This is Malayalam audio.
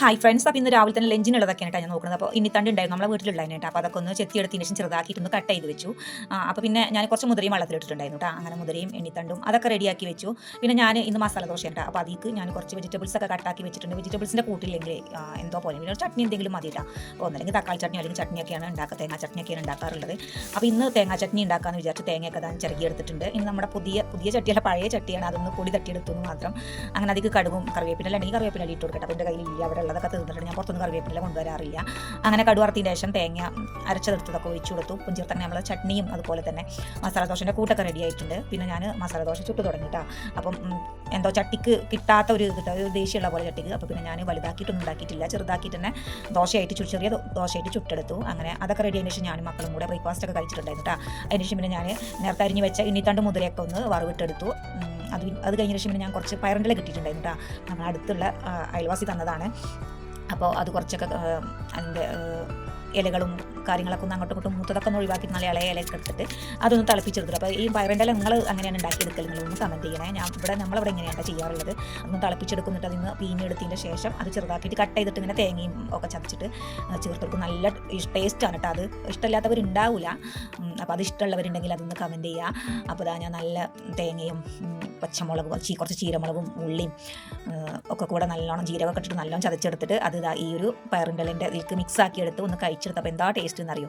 ഹായ് ഫ്രണ്ട്സ് അപ്പോൾ ഇന്ന് രാവിലെ തന്നെ ലഞ്ചിനുള്ളതൊക്കെയാണ് കേട്ടോ ഞാൻ നോക്കുന്നത്. അപ്പോൾ തണ്ട് ഉണ്ടായിരുന്നു നമ്മളെ വീട്ടിലുണ്ടായിരുന്നു അപ്പോൾ അതൊക്കെ ഒന്ന് ചെത്തിയെടുത്തതിന് ശേഷം ചെറുതാക്കിയിട്ട് ഒന്ന് കട്ട് ചെയ്ത് വെച്ചു. അപ്പോൾ പിന്നെ ഞാൻ കുറച്ച് മുതിരയും വെള്ളത്തിലിട്ടിട്ടുണ്ടായിരുന്നു അങ്ങനെ മുതിരയും എണ്ണിത്തണ്ടും അതൊക്കെ റെഡിയാക്കി വെച്ചു. പിന്നെ ഞാൻ ഇന്ന് മസാല ദോശ കേട്ടോ. അപ്പോൾ അതിക്ക് ഞാൻ കുറച്ച് വെജിറ്റബിൾസ് ഒക്കെ കട്ടാക്കി വെച്ചിട്ടുണ്ട്. വെജിറ്റബിൾസിന്റെ കൂട്ടില്ലെങ്കിൽ എന്തോ പോലെ. പിന്നെ ചട്നി എന്തെങ്കിലും മതി കേട്ടോ. ഒന്നല്ലെങ്കിൽ തക്കാളി ചട്നി അല്ലെങ്കിൽ ചട്നിയൊക്കെയാണ് ഉണ്ടാക്കുക തേങ്ങാ ചട്നിയൊക്കെയാണ് ഉണ്ടാക്കാറുള്ളത്. അപ്പോൾ ഇന്ന് തേങ്ങാ ചട്നി ഉണ്ടാക്കാമെന്ന് വിചാരിച്ച് തേങ്ങയൊക്കെ ഞാൻ ചിറകി എടുത്തിട്ടുണ്ട്. ഇന്ന് നമ്മുടെ പുതിയ പുതിയ ചട്ടിയല്ല പഴയ ചട്ടിയാണ്. അതൊന്ന് കൂടി തട്ടിയെടുത്തു മാത്രം. അങ്ങനെ അതിക്ക് കടുകും കറിവേപ്പില അല്ലെങ്കിൽ കറിവേപ്പില ഇട്ട് കൊടുക്കട്ടെ. അപ്പോൾ എന്റെ കയ്യിലില്ല അവിടെ ഉള്ളതൊക്കെ തീർന്നിട്ടുണ്ട്. ഞാൻ പുറത്തൊന്നും കറിവേപ്പില കൊണ്ടുവരാറില്ല. അങ്ങനെ കടുവറുത്തതിന് ശേഷം തേങ്ങ അരച്ചെടുത്തതൊക്കെ ഒഴിച്ചു കൊടുത്തു. ഉപ്പും നമ്മളെ ചട്നിയും അതുപോലെ തന്നെ മസാല ദോശന്റെ കൂട്ടൊക്കെ റെഡി ആയിട്ടുണ്ട്. പിന്നെ ഞാൻ മസാല ദോശ ചുട്ട് തുടങ്ങിയിട്ടാണ് അപ്പം എന്തോ ചട്ടിക്ക് കിട്ടാത്ത ഒരു ഇത് ഒരു ദേഷ്യമുള്ള പോലെ ചട്ടിക്ക്. അപ്പോൾ പിന്നെ ഞാൻ വലുതാക്കിയിട്ടൊന്നും ഉണ്ടാക്കിയിട്ടില്ല. ചെറുതാക്കിയിട്ട് തന്നെ ദോശയായിട്ട് ചു ചെറിയ ദോശയായിട്ട് ചുട്ടെടുത്തു. അങ്ങനെ അതൊക്കെ റെഡി ആയതിനു ശേഷം ഞാനും മക്കളും കൂടെ ബ്രേക്ക്ഫാസ്റ്റ് ഒക്കെ കഴിച്ചിട്ടുണ്ടായിരുന്നു കേട്ടോ അതിന് ശേഷം പിന്നെ ഞാൻ നേരത്തെ അരിഞ്ഞ് വെച്ച ഇന്നിത്തണ്ട് മുതിരയൊക്കെ ഒന്ന് വറവിട്ടെടുത്തു. അത് അത് കഴിഞ്ഞ ശേഷം ഞാൻ കുറച്ച് പയറിന്റെ കിട്ടിയിട്ടുണ്ടായിരുന്നു കേട്ടോ നമ്മൾ അടുത്തുള്ള അയൽവാസി തന്നതാണ്. അപ്പോൾ അത് കുറച്ചൊക്കെ അതിന്റെ ഇലകളും കാര്യങ്ങളൊക്കെ ഒന്ന് അങ്ങോട്ടും ഇങ്ങോട്ടും മൂത്തതൊക്കെ ഒന്ന് ഒഴിവാക്കി നല്ല ഇളയ ഇലയൊക്കെ എടുത്തിട്ട് അതൊന്ന് തിളപ്പിച്ചെടുത്തിട്ട് അപ്പോൾ ഈ പയറിന്റെ ഇല നിങ്ങൾ അങ്ങനെയാണ് നിങ്ങൾ ഒന്ന് കമന്റ് ചെയ്യണേ. ഞാൻ ഇവിടെ നമ്മളിവിടെ എങ്ങനെയാണ് ചെയ്യാറുള്ളത്. ഒന്ന് തിളപ്പിച്ചെടുക്കുന്നിട്ട് അതിന് പീഞ്ഞെടുത്തതിന്റെ ശേഷം അത് ചെറുതാക്കിയിട്ട് കട്ട് ചെയ്തിട്ട് ഇങ്ങനെ തേങ്ങയും ഒക്കെ ചതച്ചിട്ട് ചേർത്തെടുക്കും. നല്ല ടേസ്റ്റാണ് കേട്ടോ അത്. ഇഷ്ടമില്ലാത്തവരുണ്ടാവില്ല അപ്പോൾ അത് ഇഷ്ടമുള്ളവരുണ്ടെങ്കിൽ അതൊന്ന് കമന്റ് ചെയ്യുക. അപ്പോൾ ഇതാ ഞാൻ നല്ല തേങ്ങയും പച്ചമുളകും ചീ കുറച്ച് ചീരമുളകും ഉള്ളിയും ഒക്കെ കൂടെ നല്ലോണം ജീരകമൊക്കെ ഇട്ടിട്ട് നല്ലോണം ചതച്ചെടുത്തിട്ട് അത് ഈ ഒരു പയറിന്റെ ഇതിലേക്ക് മിക്സ് ആക്കി എടുത്ത് ഒന്ന് കഴിച്ചെടുത്ത് അപ്പോൾ എന്താ ടേസ്റ്റ് എന്നറിയോ?